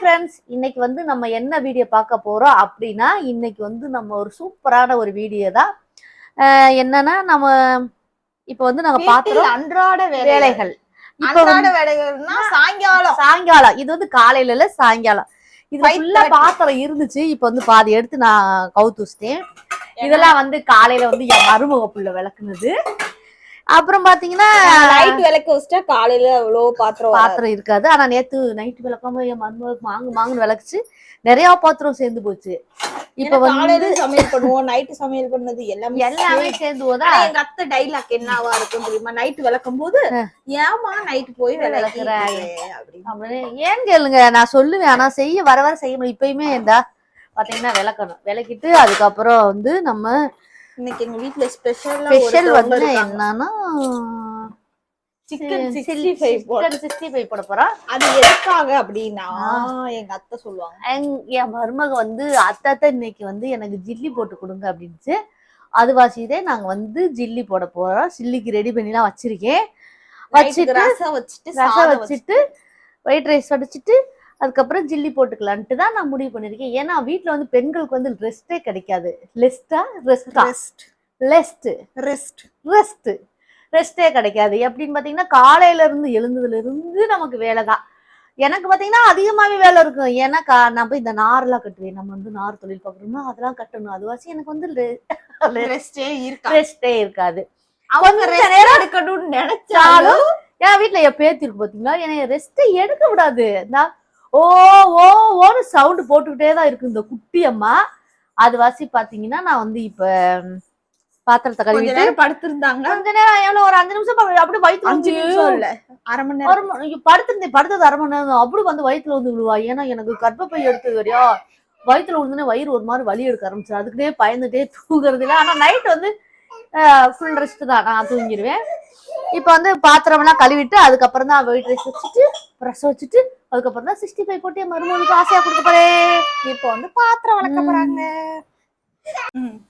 Friends இன்னைக்கு வந்து நம்ம என்ன வீடியோ பார்க்க போறோம் அப்படின்னா இன்னைக்கு வந்து நம்ம ஒரு சூப்பரான ஒரு வீடியோ தான். என்னன்னா நம்ம இப்போ வந்து நாங்க வீட்டில் பாத்திரம் அன்றாட வேலைகள். இப்போ வேலைகள்னா சாயங்காலம். சாயங்காலம். இது வந்து காலையில இல்ல சாயங்காலம். இது ஃபுல்லா. பாத்திரம் இருந்துச்சு. இப்போ வந்து பாதி எடுத்து நான் கவுத்து வச்சிட்டேன் இதெல்லாம் வந்து காலையில வந்து என் மருமக புள்ள விளக்குனது. அப்புறம் பாத்தீங்கன்னா நைட் விளக்கு வச்சுட்டா காலையில அவ்வளோ பாத்திரம். பாத்திரம் இருக்காது. ஆனா நேத்து நைட்டு விளக்காம என் மருமகளுக்கு மாங்கு மாங்குன்னு விளக்குச்சு. நிறைய பாத்திரம் சேர்ந்து போச்சு. இப்ப வந்து காலையில சமையல் பண்ணுவோம். நைட்டு சமையல் பண்ணது எல்லாமே எல்லாமே சேர்ந்து. போதா? எங்க அத்தை டைலாக் என்னவா இருக்கும் தெரியுமா? நைட் விளக்கும் போது ஏமா நைட் போய் விளக்குற? அப்படின்னு ஏன் கேளுங்க நான் சொல்லுவேன். ஆனா செய்ய வர வர செய்ய முடியும். இப்பயுமே இந்தா பாத்தீங்கன்னா விளக்கணும். விளக்கிட்டு அதுக்கப்புறம் வந்து நம்ம இன்னைக்கு எங்க வீட்ல ஸ்பெஷல் ஸ்பெஷல் வந்து என்னன்னா chicken sixty five chicken sixty five போட போறோம் அது எதுக்காக அப்படின்னா எங்க அத்தை சொல்லுவாங்க. என் மருமக வந்து அத்தாத்த இன்னைக்கு வந்து எனக்கு ஜில்லி போட்டு கொடுங்க அப்படின்ச்சு அது வாசிதே நாங்க வந்து ஜில்லி போட போறோம். சில்லிக்கு ரெடி பண்ணிலாம் வச்சிருக்கேன். வச்சுட்டு ரசம் வச்சுட்டு ரசம் வச்சுட்டு ஒயிட் ரைஸ் வடிச்சிட்டு அதுக்கப்புறம் ஜில்லி போட்டுக்கலான்ட்டு தான் நான் முடிவு பண்ணிருக்கேன் ஏன்னா வீட்ல வந்து பெண்களுக்கு வந்து ரெஸ்டே கிடைக்காது. லெஸ்டா ரெஸ்டா ரெஸ்ட் லெஸ்ட் ரெஸ்ட் ரெஸ்ட் ரெஸ்டே கிடைக்காது. எப்படின்னு பாத்தீங்கன்னா காலையில இருந்து எழுந்ததுல இருந்து நமக்கு வேலை தான். எனக்கு பாத்தீங்கன்னா அதிகமாவே வேலை இருக்கும். ஏன்னா கா- நான் போய் இந்த நார்லாம் கட்டுவேன். நம்ம வந்து நார் தொழில் பார்க்கணும்னா அதெல்லாம் கட்டணும். அதுவாசி எனக்கு வந்து ரெஸ்டே இருக்கா ரெஸ்டே இருக்காது. அவங்க நேரம் எடுக்கணும்னு நினைச்சாலும் சாலும் என் வீட்ல என் பேத்தி இருக்கு பாத்தீங்களா? என்னைய ரெஸ்ட் எடுக்க விடாது. நான் ஓ ஓ ஓன்னு சவுண்ட் போட்டுக்கிட்டே தான் இருக்கு இந்த குட்டி அம்மா. அது வாசி பாத்தீங்கன்னா நான் வந்து இப்ப பாத்திரத்தை கழுவிட்டு படுத்திருந்தாங்க. கொஞ்ச நேரம் எவ்வளவு ஒரு அஞ்சு நிமிஷம் அப்படியே வயிற்றுல அஞ்சு நிமிஷம் இல்ல. அரை மணி நேரம். படுத்திருந்தேன் படுத்தது அரை மணி நேரம். அப்படி வந்து வயிற்றுல வந்து விழுவா. ஏன்னா எனக்கு கர்ப்பப்பை எடுத்தது வரையா வயிற்றுல விழுந்தோடனே வயிறு ஒரு மாதிரி வலி எடுக்க ஆரம்பிச்சு அதுக்குனே பயந்துட்டே தூங்குறது இல்லை. ஆனா நைட் வந்து ஃபுல் ரெஸ்ட் தான். நான் தூங்கிடுவேன் இப்போ வந்து பாத்திரம்லாம் கழுவிட்டு அதுக்கப்புறம் தான் வெயிட் ரைஸ் வச்சுட்டு ரசம் வச்சுட்டு அதுக்கப்புறம் தான் சிக்ஸ்டி ஃபைவ் போட்டு மருமகளுக்கு ஆசையா கொடுக்க போறேன் இப்போ வந்து பாத்திரம் விளக்க ம். போறாங்க.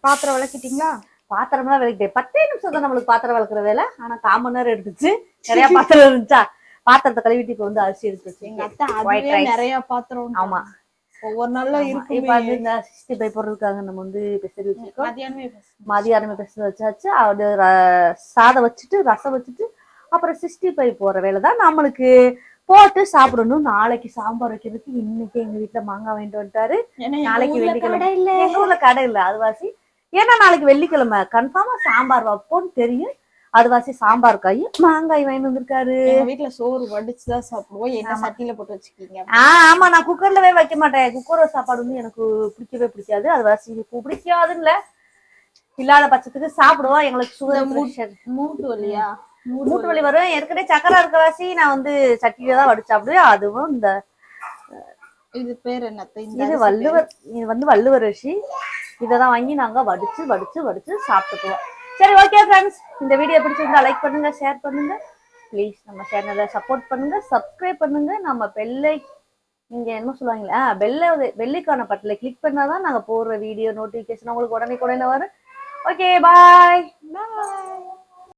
பாத்திரம் விளக்கிட்டீங்களா பாத்திரம்லாம் விளக்கிட்டேன் பத்தே நிமிஷம் தான் நம்மளுக்கு பாத்திரம் விளக்குற வேலை. ஆனா கால் மணி நேரம் எடுத்துச்சு. நிறைய பாத்திரம் இருந்துச்சா? பாத்திரத்தை கழுவிட்டு இப்போ வந்து அரிசி எடுத்து எங்க அத்தை அதுவே. நிறைய பாத்திரம் ஆமா. ஒவ்வொரு நாள்ல ஆமா. இப்ப வந்து இந்த சிக்ஸ்டி ஃபைவ் போடுறதுக்காக நம்ம வந்து பெசரி வச்சிருக்கோம். மதியானமே மதியானமே பெசரி வச்சாச்சு. அது சாதம் வச்சுட்டு ரசம் வச்சுட்டு அப்புறம் சிக்ஸ்டி ஃபைவ் போற வேலை தான் நம்மளுக்கு. போட்டு சாப்பிடணும். நாளைக்கு சாம்பார் வைக்கிறதுக்கு இன்னைக்கு எங்க வீட்டுல மாங்காய் வாங்கிட்டு வந்துட்டாரு. நாளைக்கு வெள்ளிக்கிழமை. இல்ல. எங்க ஊர்ல கடை இல்ல அதுவாசி ஏன்னா நாளைக்கு வெள்ளிக்கிழமை. கன்ஃபார்மா சாம்பார் வைப்போம்னு தெரியும். அதுவாசி சாம்பார் காய் மாங்காய் வாங்கிட்டு வந்திருக்காரு. வீட்ல சோறு வடிச்சுதான் சாப்பிடுவோம். என்ன. சட்டியில போட்டு வச்சுக்கீங்க ஆஹ் ஆமா நான் குக்கர்லவே வைக்க மாட்டேன். குக்கர் சாப்பாடு வந்து எனக்கு பிடிக்கவே பிடிக்காது. அது வாசி பிடிக்காதுன்னு இல்ல இல்லாத பட்சத்துக்கு சாப்பிடுவோம் எங்களுக்கு சுகர். மூட்டு வலியா? மூட்டு வலி. வரும். ஏற்கனவே சக்கரை இருக்க வாசி நான் வந்து சட்டியில தான் வடிச்சு சாப்பிடுவேன் அதுவும் இந்த இது பேர் என்ன? இது வள்ளுவர் இது வந்து வள்ளுவர் அரிசி. இதை தான் வாங்கி நாங்க வடிச்சு வடிச்சு வடிச்சு சாப்பிட்டுக்குவோம். சரி ஓகே ஃப்ரெண்ட்ஸ் இந்த வீடியோ பிடிச்சிருந்தா லைக் பண்ணுங்க ஷேர் பண்ணுங்க. ப்ளீஸ் நம்ம சேனலை சப்போர்ட் பண்ணுங்க சப்ஸ்கிரைப் பண்ணுங்க. நம்ம பெல்லை நீங்க என்ன சொல்லுவாங்களே பெல்லை பெல்லைக்கான பட்டில கிளிக் பண்ணாதான் நாங்க போடுற வீடியோ நோட்டிஃபிகேஷன் உங்களுக்கு உடனே உடனே வரும். Okay bye. Bye.